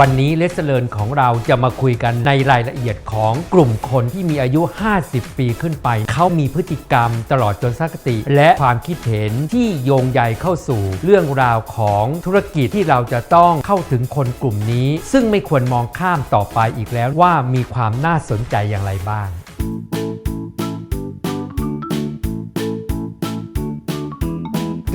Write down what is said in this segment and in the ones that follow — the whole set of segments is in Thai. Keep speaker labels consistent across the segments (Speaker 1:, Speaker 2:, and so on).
Speaker 1: วันนี้เลสเลินของเราจะมาคุยกันในรายละเอียดของกลุ่มคนที่มีอายุ 50 ปีขึ้นไป เขามีพฤติกรรมตลอดจนสักติ และความคิดเห็นที่โยงใยเข้าสู่เรื่องราวของธุรกิจที่เราจะต้องเข้าถึงคนกลุ่มนี้ ซึ่งไม่ควรมองข้ามต่อไปอีกแล้วว่ามีความน่าสนใจอย่างไรบ้าง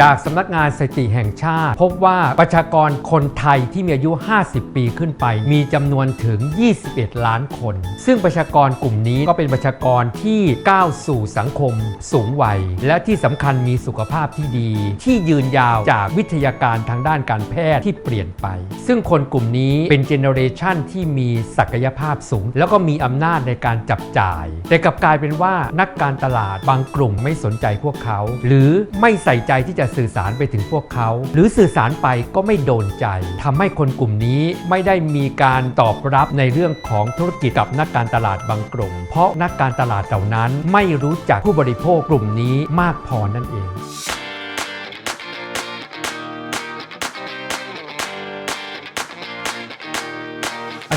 Speaker 1: จากสำนักงานสถิติแห่งชาติ พบว่าประชากรคนไทยที่มีอายุ 50 ปีขึ้นไป มีจำนวนถึง 21 ล้านคน ซึ่งประชากรกลุ่มนี้ก็เป็นประชากรที่ก้าวสู่สังคม สูงวัย และที่สำคัญมีสุขภาพที่ดี ที่ยืนยาวจากวิทยาการทางด้านการแพทย์ที่เปลี่ยนไป ซึ่งคนกลุ่มนี้เป็นเจเนอเรชันที่มีศักยภาพสูง แล้วก็มีอำนาจในการจับจ่าย แต่กลับกลายเป็นว่านักการตลาดบางกลุ่มไม่สนใจพวกเขา หรือไม่ใส่ใจที่จะสื่อสารไปถึงพวกเขา หรือสื่อสารไปก็ไม่โดนใจทำให้คนกลุ่มนี้ไม่ได้มีการตอบรับในเรื่องของธุรกิจกับนักการตลาดบางกลุ่ม เพราะนักการตลาดเหล่านั้นไม่รู้จักผู้บริโภคกลุ่มนี้มากพอนั่นเอง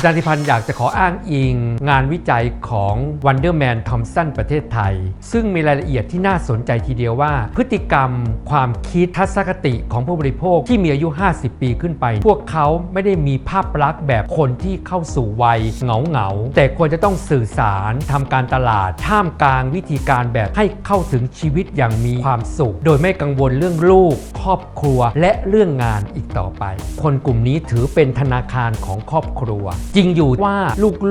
Speaker 1: อาจารย์ธิพันธ์อยากจะขออ้างอิง งานวิจัยของ Wonderman Thompson ประเทศไทย ซึ่งมีรายละเอียดที่น่าสนใจทีเดียวว่า พฤติกรรม ความคิดทัศนคติของผู้บริโภคที่มีอายุ 50 ปีขึ้นไป พวกเขาไม่ได้มีภาพลักษณ์แบบคนที่เข้าสู่วัยเหงาเหงาแต่ควรจะต้องสื่อสารทำการตลาด ท่ามกลางวิธีการแบบให้เข้าถึงชีวิตอย่างมีความสุข โดยไม่กังวลเรื่องลูก ครอบครัวและเรื่องงานอีกต่อไป คนกลุ่มนี้ถือเป็นธนาคารของครอบครัวจริงอยู่ว่า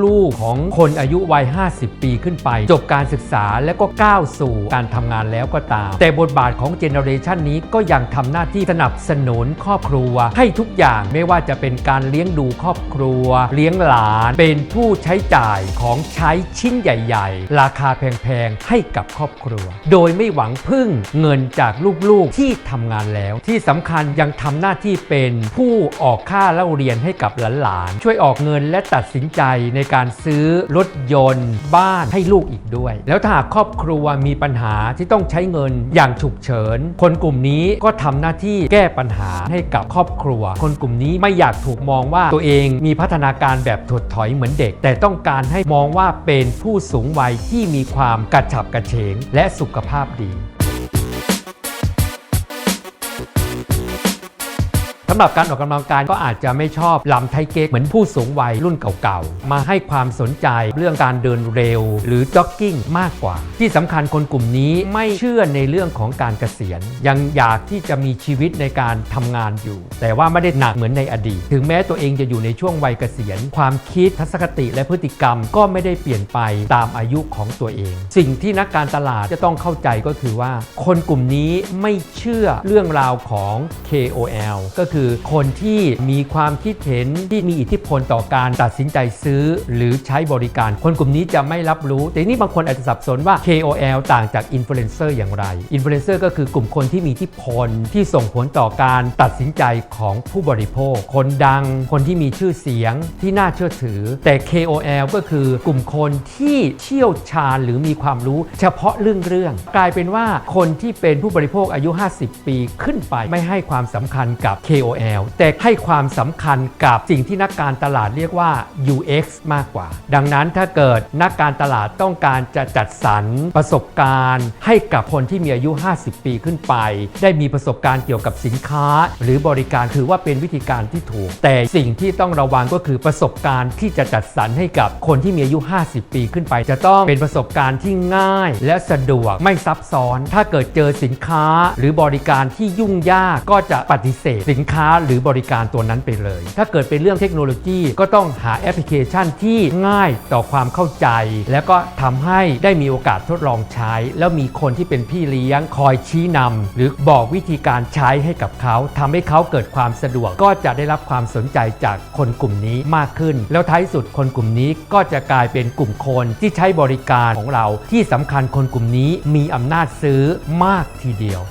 Speaker 1: ลูกๆของคนอายุวัย 50 ปีขึ้นไป จบการศึกษาและก็ก้าวสู่การทำงานแล้วก็ตาม แต่บทบาทของเจเนอเรชันนี้ก็ยังทำหน้าที่สนับสนุนครอบครัว ให้ทุกอย่างไม่ว่าจะเป็นการเลี้ยงดูครอบครัว เลี้ยงหลาน เป็นผู้ใช้จ่ายของใช้ชิ้นใหญ่ๆ ราคาแพงๆ ให้กับครอบครัว โดยไม่หวังพึ่งเงินจากลูกๆที่ทำงานแล้ว ที่สำคัญยังทำหน้าที่เป็นผู้ออกค่าเล่าเรียนให้กับหลานๆช่วยออกเงินและตัดสินใจในการซื้อรถยนต์ บ้านให้ลูกอีกด้วย แล้วถ้าหากครอบครัวมีปัญหาที่ต้องใช้เงินอย่างฉุกเฉิน คนกลุ่มนี้ก็ทำหน้าที่แก้ปัญหาให้กับครอบครัว คนกลุ่มนี้ไม่อยากถูกมองว่าตัวเองมีพัฒนาการแบบถดถอยเหมือนเด็ก แต่ต้องการให้มองว่าเป็นผู้สูงวัยที่มีความกระฉับกระเฉงและสุขภาพดี สำหรับการออกกำลังกายก็อาจจะไม่ชอบลำไทเก๊กเหมือนผู้สูงวัยรุ่นเก่าๆ มาให้ความสนใจเรื่องการเดินเร็ว หรือจ็อกกิ้งมากกว่า ที่สำคัญคนกลุ่มนี้ไม่เชื่อในเรื่องของการเกษียณ ยังอยากที่จะมีชีวิตในการทำงานอยู่ แต่ว่าไม่ได้หนักเหมือนในอดีต ถึงแม้ตัวเองจะอยู่ในช่วงวัยเกษียณ ความคิดทัศนคติและพฤติกรรมก็ไม่ได้เปลี่ยนไปตามอายุของตัวเอง สิ่งที่นักการตลาดจะต้องเข้าใจก็คือว่า คนกลุ่มนี้ไม่เชื่อเรื่องราวของ KOL ก็คือคนที่มีความคิดเห็นที่มีอิทธิพลต่อการตัดสินใจซื้อ หรือใช้บริการ คนกลุ่มนี้จะไม่รับรู้ แต่นี่บางคนอาจจะสับสนว่า KOL ต่างจากอินฟลูเอนเซอร์อย่างไรอินฟลูเอนเซอร์ก็คือกลุ่มคนที่มีอิทธิพลที่ส่งผลต่อการตัดสินใจของผู้บริโภค คนดัง คนที่มีชื่อเสียงที่น่าเชื่อถือ แต่ KOL ก็คือกลุ่มคนที่เชี่ยวชาญหรือมีความรู้เฉพาะเรื่องเรื่อง กลายเป็นว่าคนที่เป็นผู้บริโภคอายุ 50 ปีขึ้นไปไม่ให้ความสำคัญกับ KOL แต่ให้ความสำคัญกับสิ่งที่นักการตลาดเรียกว่า UX มากกว่า ดังนั้นถ้าเกิดนักการตลาดต้องการจะจัดสรรประสบการณ์ ให้กับคนที่มีอายุ 50 ปีขึ้นไป ได้มีประสบการณ์เกี่ยวกับสินค้า หรือบริการถือว่าเป็นวิธีการที่ถูก แต่สิ่งที่ต้องระวังก็คือประสบการณ์ที่จะจัดสรรให้กับคนที่มีอายุ 50 ปีขึ้นไป จะต้องเป็นประสบการณ์ที่ง่าย และสะดวกไม่ซับซ้อน ถ้าเกิดเจอสินค้า หรือบริการที่ยุ่งยากก็จะปฏิเสธสินค้าหรือบริการตัวนั้นไปเลย ถ้าเกิดเป็นเรื่องเทคโนโลยีก็ต้องหาแอปพลิเคชันที่ง่ายต่อความเข้าใจ แล้วก็ทำให้ได้มีโอกาสทดลองใช้ แล้วมีคนที่เป็นพี่เลี้ยงคอยชี้นำหรือบอกวิธีการใช้ให้กับเขาทำให้เขาเกิดความสะดวก ก็จะได้รับความสนใจจากคนกลุ่มนี้มากขึ้น แล้วท้ายสุดคนกลุ่มนี้ก็จะกลายเป็นกลุ่มคนที่ใช้บริการของเรา ที่สำคัญคนกลุ่มนี้มีอำนาจซื้อมากทีเดียว